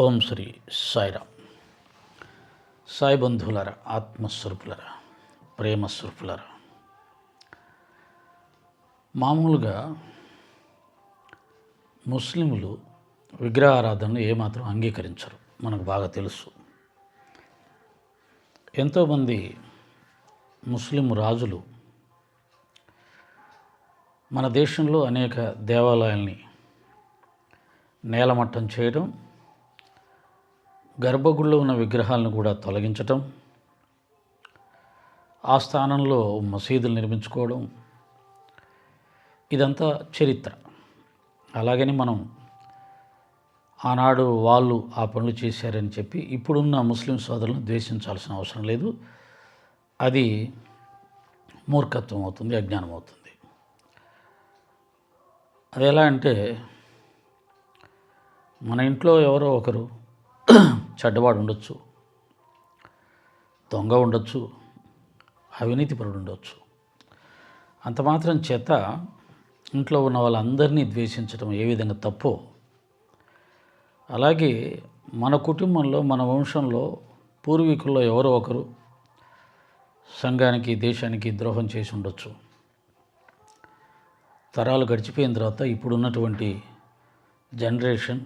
ఓం శ్రీ సాయిరామ్. సాయి బంధువులరా ఆత్మస్వరూపులరా ప్రేమస్వరూపులరా. మామూలుగా ముస్లింలు విగ్రహారాధనను ఏమాత్రం అంగీకరించరు. మనకు బాగా తెలుసు. ఎంతోమంది ముస్లిం రాజులు మన దేశంలో అనేక దేవాలయాల్ని నేలమట్టం చేయడం గర్భగుడిలో ఉన్న విగ్రహాలను కూడా తొలగించటం ఆ స్థానంలో మసీదులు నిర్మించుకోవడం ఇదంతా చరిత్ర. అలాగని మనం ఆనాడు వాళ్ళు ఆ పనులు చేశారని చెప్పి ఇప్పుడున్న ముస్లిం సోదరులను ద్వేషించాల్సిన అవసరం లేదు. అది మూర్ఖత్వం అవుతుంది అజ్ఞానం అవుతుంది. అది ఎలా అంటే మన ఇంట్లో ఎవరో ఒకరు చెడ్డవాడు ఉండొచ్చు దొంగ ఉండొచ్చు అవినీతిపరుడు ఉండొచ్చు. అంత మాత్రం చేత ఇంట్లో ఉన్న వాళ్ళందరినీ ద్వేషించడం ఏ విధంగా తప్పో అలాగే మన కుటుంబంలో మన వంశంలో పూర్వీకుల్లో ఎవరో ఒకరు సంఘానికి దేశానికి ద్రోహం చేసి ఉండొచ్చు. తరాలు గడిచిపోయిన తర్వాత ఇప్పుడున్నటువంటి జనరేషన్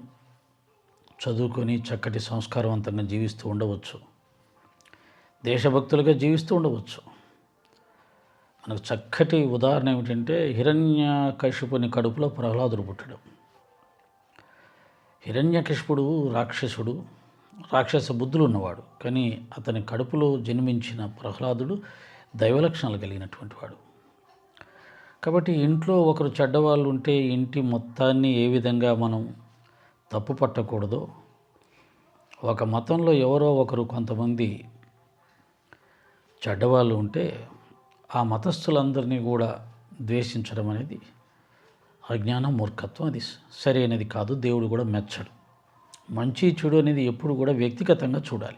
చదువుకొని చక్కటి సంస్కారవంతంగా జీవిస్తూ ఉండవచ్చు. దేశభక్తులుగా జీవిస్తూ ఉండవచ్చు. మనకు చక్కటి ఉదాహరణ ఏమిటంటే హిరణ్య కశిపుని కడుపులో ప్రహ్లాదుడు పుట్టడం. హిరణ్యకశిపుడు రాక్షసుడు రాక్షస బుద్ధులు ఉన్నవాడు. కానీ అతని కడుపులో జన్మించిన ప్రహ్లాదుడు దైవలక్షణాలు కలిగినటువంటి వాడు. కాబట్టి ఇంట్లో ఒకరు చెడ్డవాళ్ళు ఉంటే ఇంటి మొత్తాన్ని ఏ విధంగా మనం తప్పు పట్టకూడదు. ఒక మతంలో ఎవరో ఒకరు కొంతమంది చెడ్డవాళ్ళు ఉంటే ఆ మతస్థులందరినీ కూడా ద్వేషించడం అనేది అజ్ఞానం మూర్ఖత్వం అది సరైనది కాదు దేవుడు కూడా మెచ్చడు. మంచి చెడు అనేది ఎప్పుడు కూడా వ్యక్తిగతంగా చూడాలి.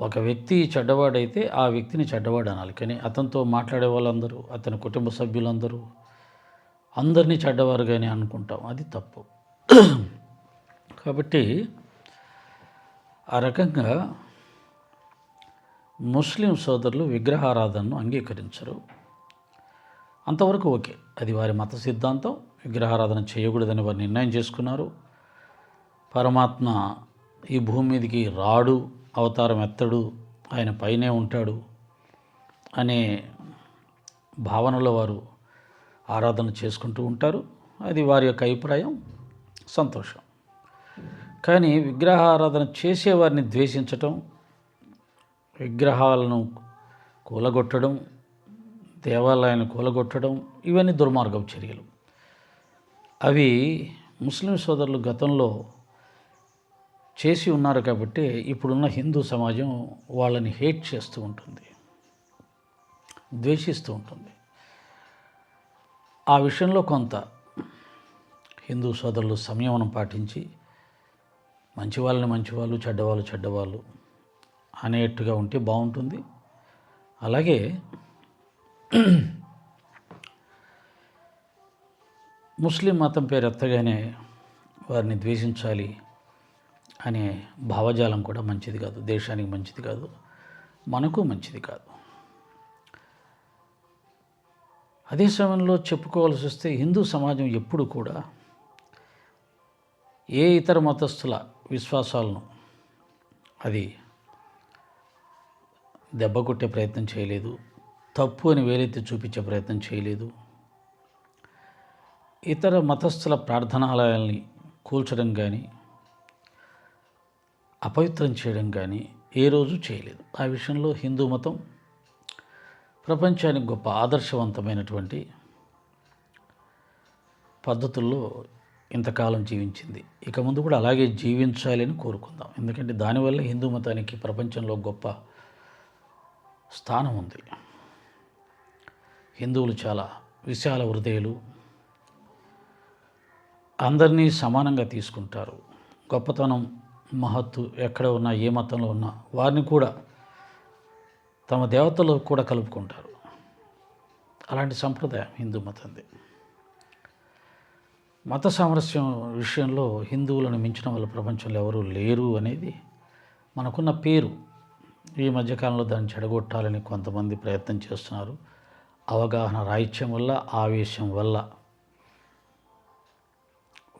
ఒక వ్యక్తి చెడ్డవాడైతే ఆ వ్యక్తిని చెడ్డవాడు అనాలి. కానీ అతనితో మాట్లాడే వాళ్ళందరూ అతని కుటుంబ సభ్యులందరూ అందరినీ చెడ్డవారుగానే అనుకుంటాం. అది తప్పు. కాబట్టి ఆ రకంగా ముస్లిం సోదరులు విగ్రహారాధనను అంగీకరించరు. అంతవరకు ఓకే. అది వారి మత సిద్ధాంతం. విగ్రహారాధన చేయకూడదని వారు నిర్ణయం చేసుకున్నారు. పరమాత్మ ఈ భూమి మీదకి రాడు అవతారం ఎత్తడు ఆయన పైనే ఉంటాడు అనే భావనలో వారు ఆరాధన చేసుకుంటూ ఉంటారు. అది వారి యొక్క అభిప్రాయం. సంతోషం. కానీ విగ్రహారాధన చేసేవారిని ద్వేషించటం విగ్రహాలను కూలగొట్టడం దేవాలయాలను కూలగొట్టడం ఇవన్నీ దుర్మార్గం చర్యలు. అవి ముస్లిం సోదరులు గతంలో చేసి ఉన్నారు కాబట్టి ఇప్పుడున్న హిందూ సమాజం వాళ్ళని హేట్ చేస్తూ ఉంటుంది ద్వేషిస్తూ ఉంటుంది. ఆ విషయంలో కొంత హిందూ సోదరులు సంయమనం పాటించి మంచి వాళ్ళని మంచివాళ్ళు చెడ్డవాళ్ళు చెడ్డవాళ్ళు అనేట్టుగా ఉంటే బాగుంటుంది. అలాగే ముస్లిం మతం పేరు ఎత్తగానే వారిని ద్వేషించాలి అనే భావజాలం కూడా మంచిది కాదు. దేశానికి మంచిది కాదు. మనకు మంచిది కాదు. అదే సమయంలో చెప్పుకోవాల్సి వస్తే హిందూ సమాజం ఎప్పుడు కూడా ఏ ఇతర మతస్థుల విశ్వాసాలను అది దెబ్బ కొట్టే ప్రయత్నం చేయలేదు తప్పు అని వేలెత్తి చూపించే ప్రయత్నం చేయలేదు. ఇతర మతస్థుల ప్రార్థనాలయాల్ని కూల్చడం కానీ అపవిత్రం చేయడం కానీ ఏ రోజు చేయలేదు. ఆ విషయంలో హిందూ మతం ప్రపంచానికి గొప్ప ఆదర్శవంతమైనటువంటి పద్ధతుల్లో ఇంతకాలం జీవించింది. ఇక ముందు కూడా అలాగే జీవించాలని కోరుకుందాం. ఎందుకంటే దానివల్ల హిందూ మతానికి ప్రపంచంలో గొప్ప స్థానం ఉంది. హిందువులు చాలా విశాల హృదయులు అందరినీ సమానంగా తీసుకుంటారు. గొప్పతనం మహత్తు ఎక్కడ ఉన్నా ఏ మతంలో ఉన్నా వారిని కూడా తమ దేవతలు కూడా కలుపుకుంటారు. అలాంటి సంప్రదాయం హిందూ మతంది. మత సామరస్యం విషయంలో హిందువులను మించిన వాళ్ళ ప్రపంచంలో ఎవరూ లేరు అనేది మనకున్న పేరు. ఈ మధ్యకాలంలో దాన్ని చెడగొట్టాలని కొంతమంది ప్రయత్నం చేస్తున్నారు. అవగాహన రాహిత్యం వల్ల ఆవేశం వల్ల.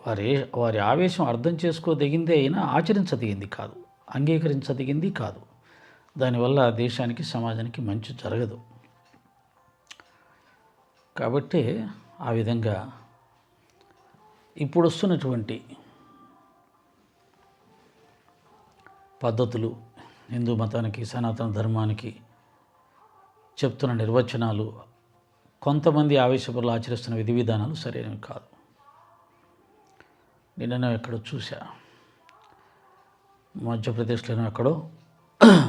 వారి వారి ఆవేశం అర్థం చేసుకోదగిందే అయినా ఆచరించదగింది కాదు. అంగీకరించదగింది కాదు. దానివల్ల దేశానికి సమాజానికి మంచి జరగదు. కాబట్టి ఆ విధంగా ఇప్పుడు వస్తున్నటువంటి పద్ధతులు హిందూ మతానికి సనాతన ధర్మానికి చెప్తున్న నిర్వచనాలు కొంతమంది ఆవేశపరులు ఆచరిస్తున్న విధి విధానాలు సరైనవి కాదు. నిన్న ఎక్కడో చూసా మధ్యప్రదేశ్లోనో ఎక్కడో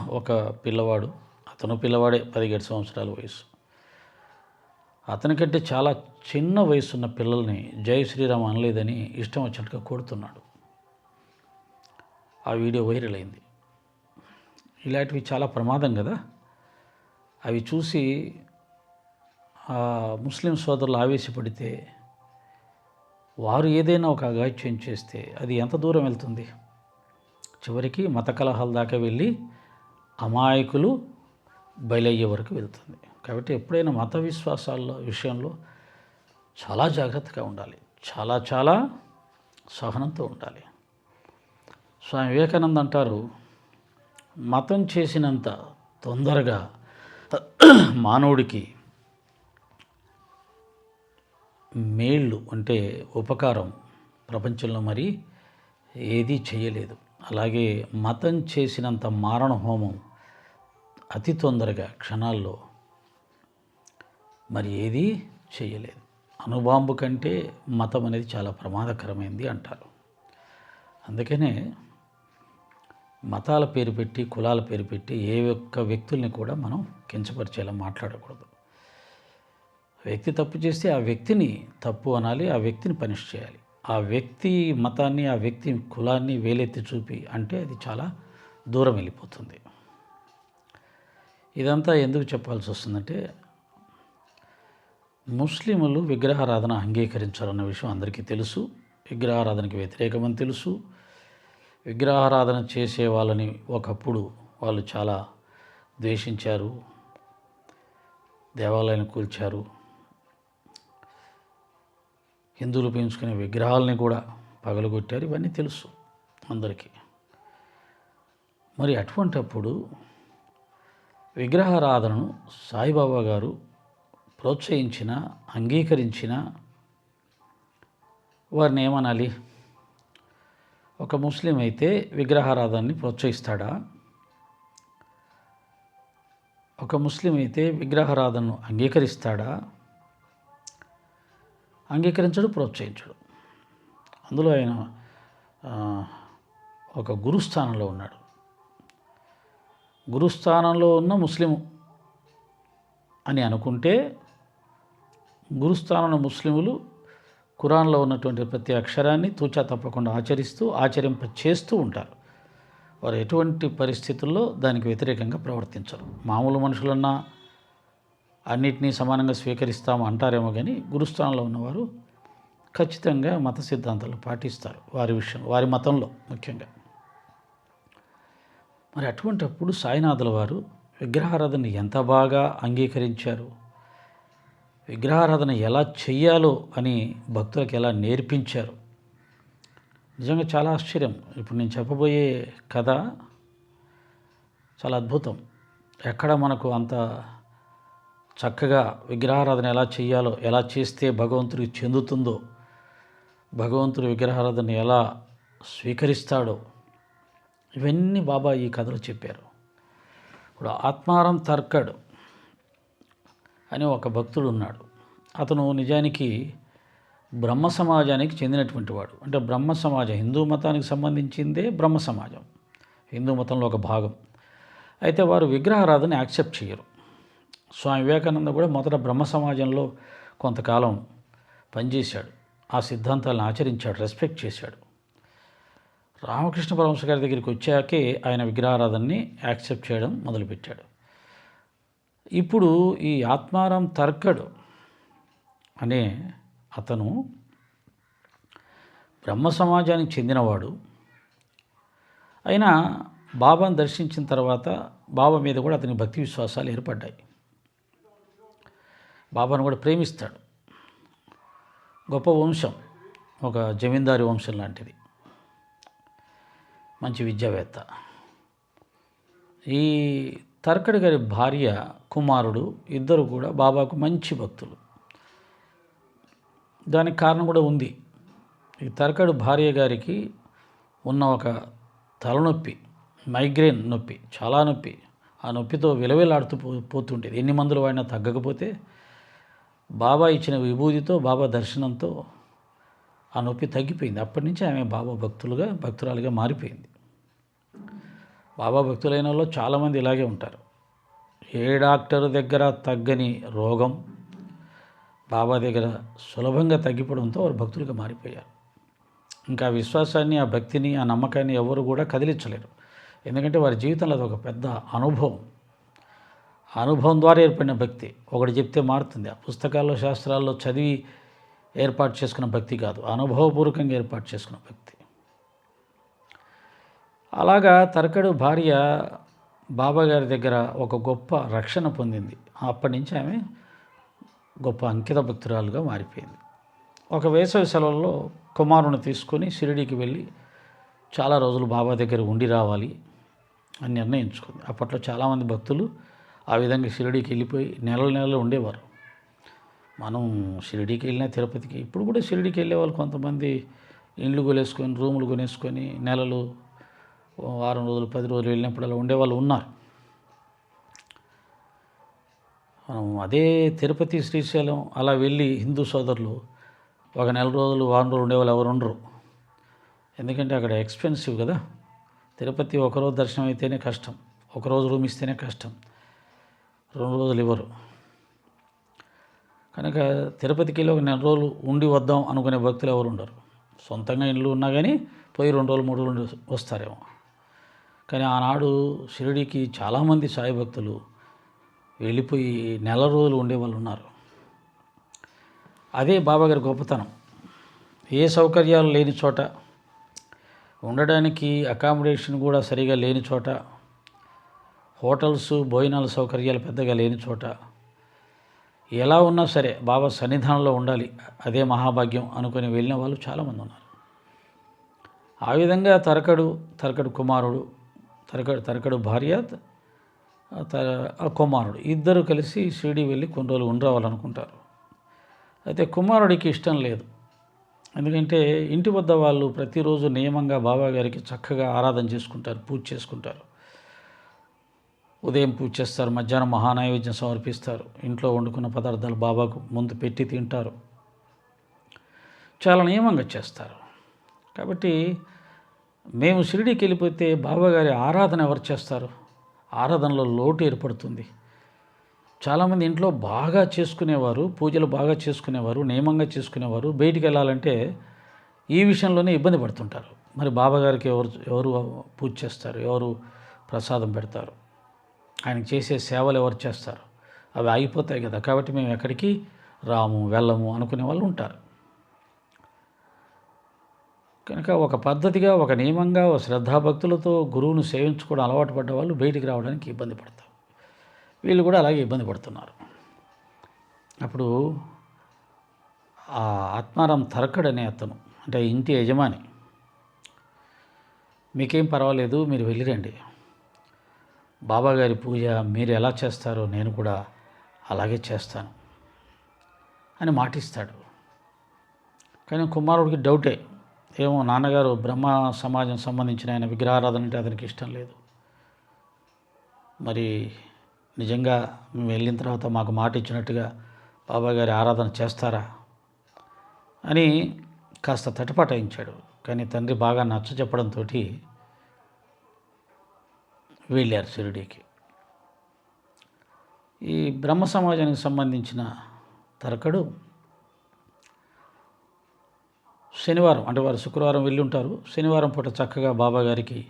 ఒక పిల్లవాడు అతను పిల్లవాడే పదిహేడు సంవత్సరాల వయసు అతనికంటే చాలా చిన్న వయసున్న పిల్లల్ని జై శ్రీరామ్ అనలేదని ఇష్టం వచ్చినట్టుగా కొడుతున్నాడు. ఆ వీడియో వైరల్ అయింది. ఇలాంటివి చాలా ప్రమాదం కదా? అవి చూసి ఆ ముస్లిం సోదరులు ఆవేశపడితే వారు ఏదైనా ఒక అగాచ్యం చేస్తే అది ఎంత దూరం వెళ్తుంది? చివరికి మత కలహాల దాకా వెళ్ళి అమాయకులు బయలయ్యే వరకు వెళ్తుంది. కాబట్టి ఎప్పుడైనా మత విశ్వాసాల విషయంలో చాలా జాగ్రత్తగా ఉండాలి. చాలా చాలా సహనంతో ఉండాలి. స్వామి వివేకానంద అంటారు మతం చేసినంత తొందరగా మానవుడికి మేళ్ళు అంటే ఉపకారం ప్రపంచంలో మరి ఏదీ చేయలేదు. అలాగే మతం చేసినంత మారణ హోమం అతి తొందరగా క్షణాల్లో మరి ఏదీ చేయలేదు. అణుబాంబు కంటే మతం అనేది చాలా ప్రమాదకరమైంది అంటారు. అందుకనే మతాల పేరు పెట్టి కులాల పేరు పెట్టి ఏ ఒక్క వ్యక్తుల్ని కూడా మనం కించపరిచేలా మాట్లాడకూడదు. వ్యక్తి తప్పు చేస్తే ఆ వ్యక్తిని తప్పు అనాలి ఆ వ్యక్తిని పనిష్ చేయాలి. ఆ వ్యక్తి మతాన్ని ఆ వ్యక్తి కులాన్ని వేలెత్తి చూపి అంటే అది చాలా దూరం వెళ్ళిపోతుంది. ఇదంతా ఎందుకు చెప్పాల్సి వస్తుందంటే ముస్లింలు విగ్రహారాధన అంగీకరించాలన్న విషయం అందరికీ తెలుసు. విగ్రహారాధనకి వ్యతిరేకమని తెలుసు. విగ్రహారాధన చేసే వాళ్ళని ఒకప్పుడు వాళ్ళు చాలా ద్వేషించారు. దేవాలయాన్ని కూల్చారు. హిందువులు పెంచుకునే విగ్రహాలని కూడా పగలగొట్టారు. ఇవన్నీ తెలుసు అందరికీ. మరి అటువంటప్పుడు విగ్రహారాధనను సాయిబాబా గారు ప్రోత్సహించిన అంగీకరించిన వారిని ఏమనాలి? ఒక ముస్లిం అయితే విగ్రహారాధనని ప్రోత్సహిస్తాడా? ఒక ముస్లిం అయితే విగ్రహారాధనను అంగీకరిస్తాడా? అంగీకరించడు ప్రోత్సహించడు. అందులో ఆయన ఒక గురుస్థానంలో ఉన్నాడు. గురుస్థానంలో ఉన్న ముస్లిం అని అనుకుంటే గురుస్థానంలో ముస్లింలు కురాన్లో ఉన్నటువంటి ప్రతి అక్షరాన్ని తూచా తప్పకుండా ఆచరిస్తూ ఆచరింప చేస్తూ ఉంటారు. వారు ఎటువంటి పరిస్థితుల్లో దానికి వ్యతిరేకంగా ప్రవర్తించరు. మామూలు మనుషులన్నా అన్నిటినీ సమానంగా స్వీకరిస్తాము అంటారేమో కానీ గురుస్థానంలో ఉన్నవారు ఖచ్చితంగా మత సిద్ధాంతాలు పాటిస్తారు వారి విషయం వారి మతంలో ముఖ్యంగా. మరి అటువంటప్పుడు సాయినాథుల వారు విగ్రహారాధనని ఎంత బాగా అంగీకరించారు? విగ్రహారాధన ఎలా చెయ్యాలో అని భక్తులకు ఎలా నేర్పించారు. నిజంగా చాలా ఆశ్చర్యం. ఇప్పుడు నేను చెప్పబోయే కథ చాలా అద్భుతం. ఎక్కడ మనకు అంత చక్కగా విగ్రహారాధన ఎలా చేయాలో ఎలా చేస్తే భగవంతుడికి చెందుతుందో భగవంతుడి విగ్రహారాధన ఎలా స్వీకరిస్తాడో ఇవన్నీ బాబా ఈ కథలో చెప్పారు. ఇప్పుడు ఆత్మారం తర్కడ్. అని ఒక భక్తుడు ఉన్నాడు. అతను నిజానికి బ్రహ్మ సమాజానికి చెందినటువంటి వాడు. అంటే బ్రహ్మ సమాజం హిందూ మతానికి సంబంధించిందే బ్రహ్మ సమాజం. హిందూ మతంలో ఒక భాగం. అయితే వారు విగ్రహారాధన యాక్సెప్ట్ చేయరు. స్వామి వివేకానంద కూడా మొదట బ్రహ్మ సమాజంలో కొంతకాలం పనిచేశాడు. ఆ సిద్ధాంతాలను ఆచరించాడు రెస్పెక్ట్ చేశాడు. రామకృష్ణ పరమశ గారి దగ్గరికి వచ్చాకే ఆయన విగ్రహారాధనని యాక్సెప్ట్ చేయడం మొదలుపెట్టాడు. ఇప్పుడు ఈ ఆత్మారాం తర్కడు అనే అతను బ్రహ్మ సమాజానికి చెందినవాడు. అయినా బాబాను దర్శించిన తర్వాత బాబా మీద కూడా అతని భక్తి విశ్వాసాలు ఏర్పడ్డాయి. బాబాను కూడా ప్రేమిస్తాడు. గొప్ప వంశం ఒక జమీందారి వంశం లాంటిది. మంచి విద్యావేత్త. ఈ తర్కడి గారి భార్య కుమారుడు ఇద్దరు కూడా బాబాకు మంచి భక్తులు. దానికి కారణం కూడా ఉంది. ఈ తర్కడు భార్య గారికి ఉన్న ఒక తలనొప్పి మైగ్రేన్ నొప్పి చాలా నొప్పి. ఆ నొప్పితో విలవిలాడుతూ పో పోతుండేది. ఎన్ని మందులు వాడినా తగ్గకపోతే బాబా ఇచ్చిన విభూతితో బాబా దర్శనంతో ఆ నొప్పి తగ్గిపోయింది. అప్పటి నుంచి ఆమె బాబా భక్తులుగా భక్తురాలుగా మారిపోయింది. బాబా భక్తులైన వాళ్ళు చాలామంది ఇలాగే ఉంటారు. ఏ డాక్టర్ దగ్గర తగ్గని రోగం బాబా దగ్గర సులభంగా తగ్గిపోవడంతో వారు భక్తులుగా మారిపోయారు. ఇంకా విశ్వాసాన్ని ఆ భక్తిని ఆ నమ్మకాన్ని ఎవరు కూడా కదిలించలేరు. ఎందుకంటే వారి జీవితంలో అది ఒక పెద్ద అనుభవం. అనుభవం ద్వారా ఏర్పడిన భక్తి. ఒకటి చెప్తే మారుతుంది. ఆ పుస్తకాల్లో శాస్త్రాల్లో చదివి ఏర్పాటు చేసుకున్న భక్తి కాదు. అనుభవపూర్వకంగా ఏర్పాటు చేసుకున్న భక్తి. అలాగా తరకడు భార్య బాబా గారి దగ్గర ఒక గొప్ప రక్షణ పొందింది. అప్పటి నుంచి ఆమె గొప్ప అంకిత భక్తురాలుగా మారిపోయింది. ఒక వేసవి సెలవుల్లో కుమారుని తీసుకొని షిరిడీకి వెళ్ళి చాలా రోజులు బాబా దగ్గర ఉండి రావాలి అని నిర్ణయించుకుంది. అప్పట్లో చాలామంది భక్తులు ఆ విధంగా షిరిడీకి వెళ్ళిపోయి నెలల నెలలు ఉండేవారు. మనం షిరిడీకి వెళ్ళినా తిరుపతికి ఇప్పుడు కూడా షిరిడీకి వెళ్ళే వాళ్ళు కొంతమంది ఇండ్లు కొనేసుకొని రూములు కొనేసుకొని నెలలు వారం రోజులు పది రోజులు వెళ్ళినప్పుడు అలా ఉండేవాళ్ళు ఉన్నారు. మనం అదే తిరుపతి శ్రీశైలం అలా వెళ్ళి హిందూ సోదరులు ఒక నెల రోజులు వారం రోజులు ఉండేవాళ్ళు ఎవరు ఉండరు. ఎందుకంటే అక్కడ ఎక్స్పెన్సివ్ కదా. తిరుపతి ఒకరోజు దర్శనం అయితేనే కష్టం. ఒకరోజు రూమ్ ఇస్తేనే కష్టం. రెండు రోజులు ఇవ్వరు. కనుక తిరుపతికి వెళ్ళి ఒక నెల రోజులు ఉండి వద్దాం అనుకునే భక్తులు ఎవరు ఉండరు. సొంతంగా ఇండ్లు ఉన్నా కానీ పోయి రెండు రోజులు మూడు రోజులు వస్తారేమో. కానీ ఆనాడు షిరిడికి చాలామంది సాయి భక్తులు వెళ్ళిపోయి నెల రోజులు ఉండే వాళ్ళు ఉన్నారు. అదే బాబాగారి గొప్పతనం. ఏ సౌకర్యాలు లేని చోట ఉండడానికి అకామిడేషన్ కూడా సరిగా లేని చోట హోటల్స్ భోజనాల సౌకర్యాలు పెద్దగా లేని చోట ఎలా ఉన్నా సరే బాబా సన్నిధానంలో ఉండాలి అదే మహాభాగ్యం అనుకుని వెళ్ళిన వాళ్ళు చాలామంది ఉన్నారు. ఆ విధంగా తరకడు తరకడు కుమారుడు తరకడు తరకడు భార్య కుమారుడు. ఇద్దరు కలిసి షిరిడి వెళ్ళి కొన్ని రోజులు ఉండరావాలనుకుంటారు. అయితే కుమారుడికి ఇష్టం లేదు. ఎందుకంటే ఇంటి వద్ద వాళ్ళు ప్రతిరోజు నియమంగా బాబా గారికి చక్కగా ఆరాధన చేసుకుంటారు పూజ చేసుకుంటారు. ఉదయం పూజ చేస్తారు మధ్యాహ్నం మహానైవేద్యం సమర్పిస్తారు. ఇంట్లో వండుకున్న పదార్థాలు బాబాకు ముందు పెట్టి తింటారు. చాలా నియమంగా చేస్తారు. కాబట్టి మేము షిరిడీకి వెళ్ళిపోతే బాబాగారి ఆరాధన ఎవరు చేస్తారు? ఆరాధనలో లోటు ఏర్పడుతుంది. చాలామంది ఇంట్లో బాగా చేసుకునేవారు పూజలు బాగా చేసుకునేవారు నియమంగా చేసుకునేవారు. బయటికి వెళ్ళాలంటే ఈ విషయంలోనే ఇబ్బంది పడుతుంటారు. మరి బాబాగారికి ఎవరు ఎవరు పూజ చేస్తారు? ఎవరు ప్రసాదం పెడతారు? ఆయన చేసే సేవలు ఎవరు చేస్తారు? అవి ఆగిపోతాయి కదా. కాబట్టి మేము ఎక్కడికి రాము వెళ్ళము అనుకునే వాళ్ళు ఉంటారు. కనుక ఒక పద్ధతిగా ఒక నియమంగా ఒక శ్రద్ధాభక్తులతో గురువును సేవించుకోవడం అలవాటు పడ్డ వాళ్ళు బయటికి రావడానికి ఇబ్బంది పడతారు. వీళ్ళు కూడా అలాగే ఇబ్బంది పడుతున్నారు. అప్పుడు ఆ ఆత్మారాం తరకడ్ అనే అతను అంటే ఇంటి యజమాని మీకేం పర్వాలేదు మీరు వెళ్ళిరండి. బాబాగారి పూజ మీరు ఎలా చేస్తారో నేను కూడా అలాగే చేస్తాను అని మాటిస్తాడు. కానీ కుమారుడికి డౌటే. ఏమో నాన్నగారు బ్రహ్మ సమాజం సంబంధించిన ఆయన విగ్రహారాధన అంటే అతనికి ఇష్టం లేదు. మరి నిజంగా మేము వెళ్ళిన తర్వాత మాకు మాట ఇచ్చినట్టుగా బాబాగారి ఆరాధన చేస్తారా అని కాస్త తటపటాయించాడు. కానీ తండ్రి బాగా నచ్చ చెప్పడంతో వెళ్ళారు షిరిడీకి. ఈ బ్రహ్మ సమాజానికి సంబంధించిన తరకడు శనివారం అంటే వారు శుక్రవారం వెళ్ళి ఉంటారు శనివారం పూట చక్కగా బాబాగారికి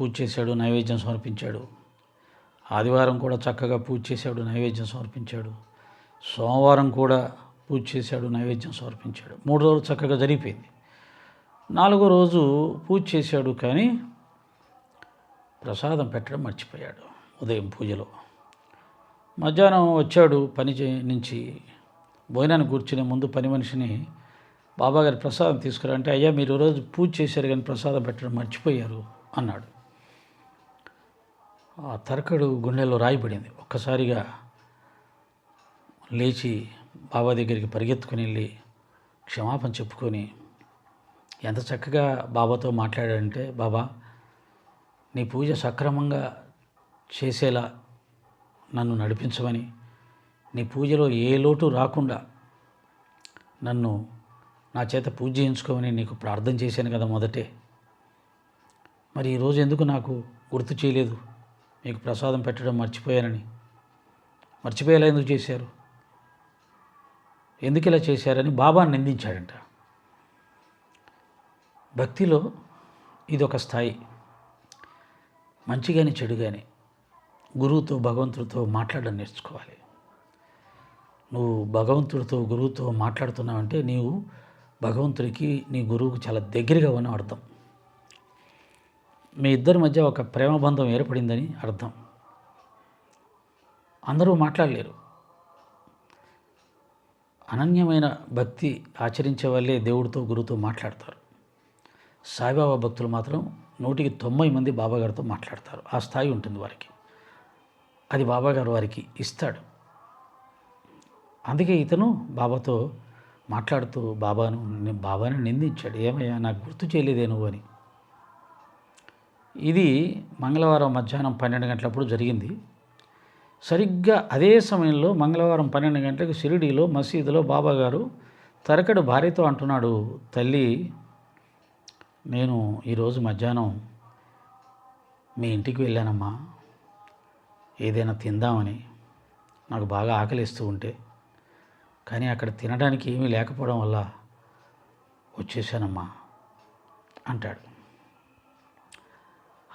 పూజ చేశాడు నైవేద్యం సమర్పించాడు. ఆదివారం కూడా చక్కగా పూజ చేశాడు నైవేద్యం సమర్పించాడు. సోమవారం కూడా పూజ చేశాడు నైవేద్యం సమర్పించాడు. మూడు రోజులు చక్కగా జరిగిపోయింది. నాలుగో రోజు పూజ చేశాడు కానీ ప్రసాదం పెట్టడం మర్చిపోయాడు ఉదయం పూజలో. మధ్యాహ్నం వచ్చాడు పని చే- నుంచి. భోజనాన్ని కూర్చునే ముందు పని మనిషిని బాబాగారి ప్రసాదం తీసుకురా అంటే అయ్యా మీరు ఈరోజు పూజ చేశారు కానీ ప్రసాదం పెట్టడం మర్చిపోయారు అన్నాడు. ఆ తరకడు గుండెల్లో రాయిపడింది. ఒక్కసారిగా లేచి బాబా దగ్గరికి పరిగెత్తుకుని వెళ్ళి క్షమాపణ చెప్పుకొని ఎంత చక్కగా బాబాతో మాట్లాడాడంటే బాబా నీ పూజ సక్రమంగా చేసేలా నన్ను నడిపించమని నీ పూజలో ఏ లోటు రాకుండా నన్ను నా చేత పూజ చేయించుకోమని నీకు ప్రార్థన చేశాను కదా మొదటే. మరి ఈరోజు ఎందుకు నాకు గుర్తు చేయలేదు? మీకు ప్రసాదం పెట్టడం మర్చిపోయానని. మర్చిపోయేలా ఎందుకు చేశారు? ఎందుకు ఇలా చేశారని బాబా నిందించాడంట. భక్తిలో ఇది ఒక స్థాయి. మంచి కానీ చెడు కానీ గురువుతో భగవంతుడితో మాట్లాడడం నేర్చుకోవాలి. నువ్వు భగవంతుడితో గురువుతో మాట్లాడుతున్నావంటే నీవు భగవంతుడికి నీ గురువుకు చాలా దగ్గరగా ఉన్న అర్థం. మీ ఇద్దరి మధ్య ఒక ప్రేమ బంధం ఏర్పడిందని అర్థం. అందరూ మాట్లాడలేరు. అనన్యమైన భక్తి ఆచరించే వాళ్ళే దేవుడితో గురువుతో మాట్లాడతారు. సాయిబాబా భక్తులు మాత్రం నూటికి తొంభై మంది బాబాగారితో మాట్లాడతారు. ఆ స్థాయి ఉంటుంది వారికి. అది బాబాగారు వారికి ఇస్తాడు. అందుకే ఇతను బాబాతో మాట్లాడుతూ బాబాను బాబాని నిందించాడు. ఏమయ్యా నాకు గుర్తు చేయలేదే నువ్వు అని. ఇది మంగళవారం మధ్యాహ్నం పన్నెండు గంటలప్పుడు జరిగింది. సరిగ్గా అదే సమయంలో మంగళవారం పన్నెండు గంటలకు షిరిడీలో మసీదులో బాబా గారు తరకడు భార్యతో అంటున్నాడు తల్లి నేను ఈరోజు మధ్యాహ్నం మీ ఇంటికి వెళ్ళానమ్మా. ఏదైనా తిందామని. నాకు బాగా ఆకలిస్తూ ఉంటే. కానీ అక్కడ తినడానికి ఏమీ లేకపోవడం వల్ల వచ్చేసానమ్మా అంటాడు.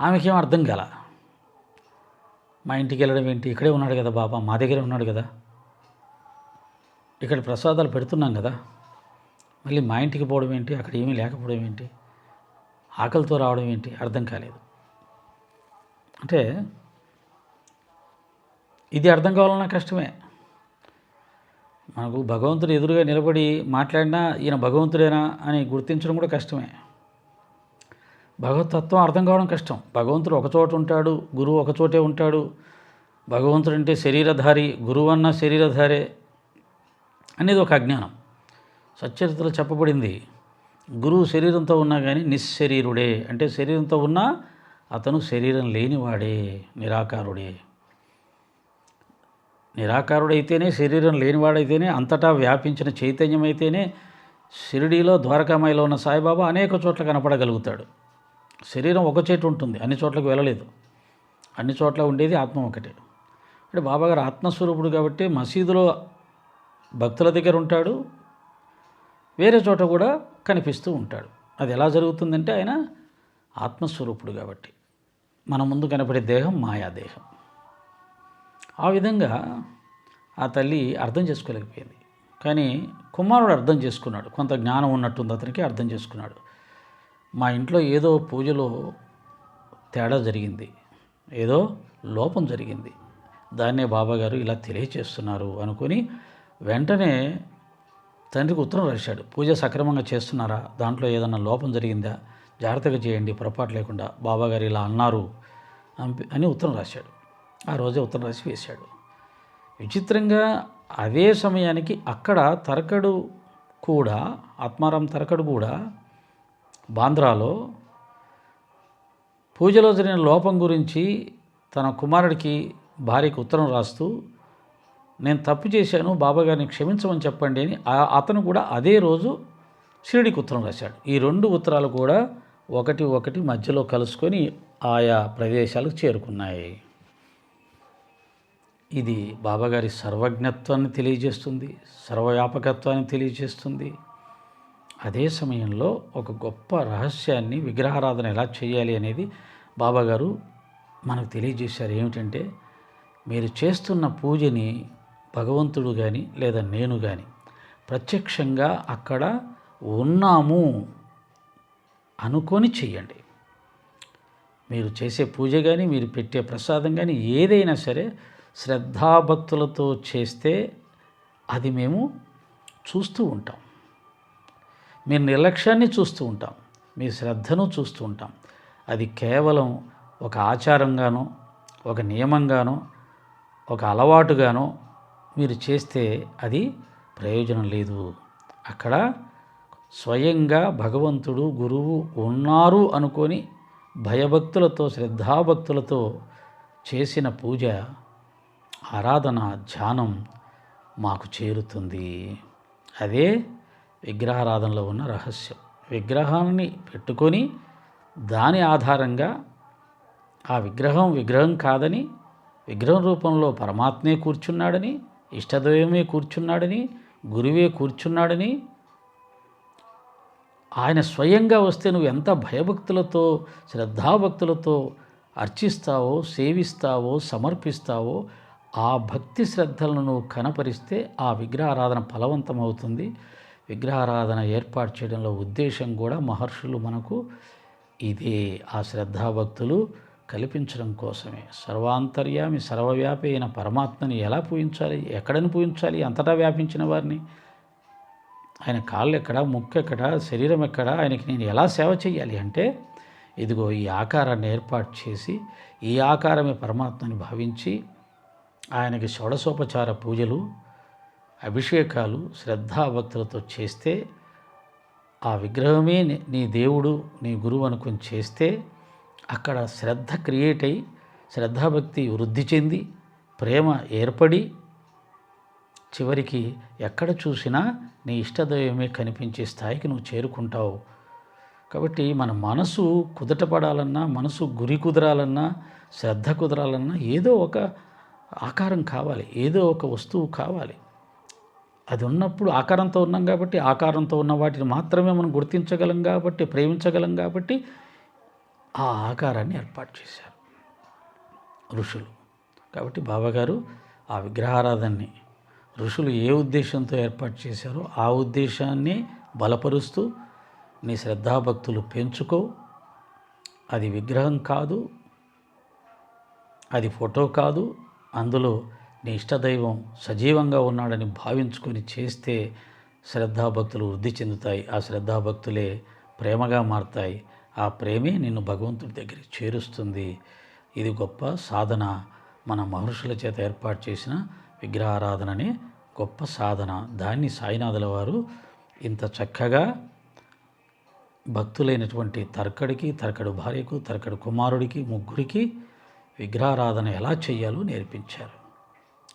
ఆమెకేం అర్థం కాల. మా ఇంటికి వెళ్ళడం ఏంటి? ఇక్కడే ఉన్నాడు కదా బాబా మా దగ్గరే ఉన్నాడు కదా. ఇక్కడ ప్రసాదాలు పెడుతున్నాం కదా. మళ్ళీ మా ఇంటికి పోవడం ఏంటి? అక్కడ ఏమీ లేకపోవడం ఏంటి? ఆకలితో రావడం ఏంటి? అర్థం కాలేదు. అంటే ఇది అర్థం కావాలన్నా కష్టమే. మనకు భగవంతుడు ఎదురుగా నిలబడి మాట్లాడినా ఈయన భగవంతుడేనా అని గుర్తించడం కూడా కష్టమే. భగవతత్వం అర్థం కావడం కష్టం. భగవంతుడు ఒకచోట ఉంటాడు గురువు ఒకచోటే ఉంటాడు. భగవంతుడు అంటే శరీరధారి గురువు అన్న శరీరధారే అనేది ఒక అజ్ఞానం. సచ్చరిత్రలో చెప్పబడింది గురువు శరీరంతో ఉన్నా కానీ నిశ్శరీరుడే. అంటే శరీరంతో ఉన్నా అతను శరీరం లేనివాడే నిరాకారుడే. నిరాకారుడైతేనే శరీరం లేనివాడైతేనే అంతటా వ్యాపించిన చైతన్యం అయితేనే షిరిడీలో ద్వారకామాయిలో ఉన్న సాయిబాబా అనేక చోట్ల కనపడగలుగుతాడు. శరీరం ఒక చోట ఉంటుంది అన్ని చోట్లకు వెళ్ళలేదు. అన్ని చోట్ల ఉండేది ఆత్మ ఒకటే. అంటే బాబాగారు ఆత్మస్వరూపుడు కాబట్టి మసీదులో భక్తుల దగ్గర ఉంటాడు వేరే చోట కూడా కనిపిస్తూ ఉంటాడు. అది ఎలా జరుగుతుందంటే ఆయన ఆత్మస్వరూపుడు కాబట్టి. మన ముందు కనపడే దేహం మాయాదేహం ఆ విధంగా ఆ తల్లి అర్థం చేసుకోలేకపోయింది. కానీ కుమారుడు అర్థం చేసుకున్నాడు. కొంత జ్ఞానం ఉన్నట్టుంది అతనికి అర్థం చేసుకున్నాడు. మా ఇంట్లో ఏదో పూజలో తేడా జరిగింది. ఏదో లోపం జరిగింది. దాన్నే బాబాగారు ఇలా తెలియచేస్తున్నారు అనుకొని వెంటనే తండ్రికి ఉత్తరం రాశాడు. పూజ సక్రమంగా చేస్తున్నారా? దాంట్లో ఏదన్నా లోపం జరిగిందా? జాగ్రత్తగా చేయండి పొరపాటు లేకుండా. బాబాగారు ఇలా అన్నారు అని ఉత్తరం రాశాడు. ఆ రోజే ఉత్తరం రాసి వేశాడు. విచిత్రంగా అదే సమయానికి అక్కడ తరకడు కూడా ఆత్మారాం తరకడు కూడా బాంద్రాలో పూజలో జరిగిన లోపం గురించి తన కుమారుడికి భార్యకు ఉత్తరం రాస్తూ నేను తప్పు చేశాను బాబాగారిని క్షమించమని చెప్పండి అని ఆ- అతను కూడా అదే రోజు షిరిడికి ఉత్తరం రాశాడు. ఈ రెండు ఉత్తరాలు కూడా ఒకటి ఒకటి మధ్యలో కలుసుకొని ఆయా ప్రదేశాలకు చేరుకున్నాయి. ఇది బాబాగారి సర్వజ్ఞత్వాన్ని తెలియజేస్తుంది సర్వవ్యాపకత్వాన్ని తెలియజేస్తుంది. అదే సమయంలో ఒక గొప్ప రహస్యాన్ని విగ్రహారాధన ఎలా చేయాలి అనేది బాబాగారు మనకు తెలియజేశారు. ఏమిటంటే మీరు చేస్తున్న పూజని భగవంతుడు కానీ లేదా నేను కానీ ప్రత్యక్షంగా అక్కడ ఉన్నాము అనుకొని చెయ్యండి. మీరు చేసే పూజ కానీ మీరు పెట్టే ప్రసాదం కానీ ఏదైనా సరే శ్రద్ధాభక్తులతో చేస్తే అది మేము చూస్తూ ఉంటాం. మీ నిర్లక్ష్యాన్ని చూస్తూ ఉంటాం. మీ శ్రద్ధను చూస్తూ ఉంటాం. అది కేవలం ఒక ఆచారంగానో ఒక నియమంగానో ఒక అలవాటుగానో మీరు చేస్తే అది ప్రయోజనం లేదు. అక్కడ స్వయంగా భగవంతుడు గురువు ఉన్నారు అనుకొని భయభక్తులతో శ్రద్ధాభక్తులతో చేసిన పూజ ఆరాధన ధ్యానం మాకు చేరుతుంది. అదే విగ్రహారాధనలో ఉన్న రహస్యం. విగ్రహాన్ని పెట్టుకొని దాని ఆధారంగా ఆ విగ్రహం విగ్రహం కాదని విగ్రహం రూపంలో పరమాత్మే కూర్చున్నాడని ఇష్టదైవమే కూర్చున్నాడని గురువే కూర్చున్నాడని ఆయన స్వయంగా వస్తే నువ్వు ఎంత భయభక్తులతో శ్రద్ధాభక్తులతో అర్చిస్తావో సేవిస్తావో సమర్పిస్తావో ఆ భక్తి శ్రద్ధలను నువ్వు కనపరిస్తే ఆ విగ్రహారాధన ఫలవంతమవుతుంది. విగ్రహారాధన ఏర్పాటు చేయడంలో ఉద్దేశం కూడా మహర్షులు మనకు ఇదే. ఆ శ్రద్ధాభక్తులు కల్పించడం కోసమే. సర్వాంతర్యామి సర్వవ్యాపి అయిన పరమాత్మని ఎలా పూజించాలి? ఎక్కడని పూజించాలి? అంతటా వ్యాపించిన వారిని? ఆయన కాళ్ళు ఎక్కడ ముక్కు ఎక్కడ శరీరం ఎక్కడ? ఆయనకి నేను ఎలా సేవ చేయాలి అంటే ఇదిగో ఈ ఆకారాన్ని ఏర్పాటు చేసి ఈ ఆకారమే పరమాత్మని భావించి ఆయనకి షోడసోపచార పూజలు అభిషేకాలు శ్రద్ధాభక్తులతో చేస్తే ఆ విగ్రహమే నీ- నీ దేవుడు నీ గురువు అనుకుని చేస్తే అక్కడ శ్రద్ధ క్రియేట్ అయ్యి శ్రద్ధాభక్తి వృద్ధి చెంది ప్రేమ ఏర్పడి చివరికి ఎక్కడ చూసినా నీ ఇష్టదైవమే కనిపించే స్థాయికి నువ్వు చేరుకుంటావు. కాబట్టి మన మనసు కుదటపడాలన్నా మనసు గురి కుదరాలన్నా శ్రద్ధ కుదరాలన్నా ఏదో ఒక ఆకారం కావాలి ఏదో ఒక వస్తువు కావాలి. అది ఉన్నప్పుడు ఆకారంతో ఉన్నాం కాబట్టి ఆకారంతో ఉన్న వాటిని మాత్రమే మనం గుర్తించగలం కాబట్టి ప్రేమించగలం కాబట్టి ఆ ఆకారాన్ని ఏర్పాటు చేశారు ఋషులు. కాబట్టి బాబాగారు ఆ విగ్రహారాధనని ఋషులు ఏ ఉద్దేశంతో ఏర్పాటు చేశారో ఆ ఉద్దేశాన్ని బలపరుస్తూ నీ శ్రద్ధాభక్తులు పెంచుకో. అది విగ్రహం కాదు అది ఫోటో కాదు అందులో నీ ఇష్టదైవం సజీవంగా ఉన్నాడని భావించుకొని చేస్తే శ్రద్ధాభక్తులు వృద్ధి చెందుతాయి. ఆ శ్రద్ధాభక్తులే ప్రేమగా మారుతాయి. ఆ ప్రేమే నిన్ను భగవంతుడి దగ్గరికి చేరుస్తుంది. ఇది గొప్ప సాధన. మన మహర్షుల చేత ఏర్పాటు చేసిన విగ్రహారాధననే గొప్ప సాధన. దాన్ని సాయినాథుల వారు ఇంత చక్కగా భక్తులైనటువంటి తర్కడికి తర్కడు భార్యకు తర్కడు కుమారుడికి ముగ్గురికి విగ్రహారాధన ఎలా చేయాలో నేర్పించారు.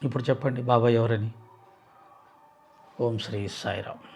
ఇప్పుడు చెప్పండి బాబా ఎవరని? ఓం శ్రీ సాయిరామ్.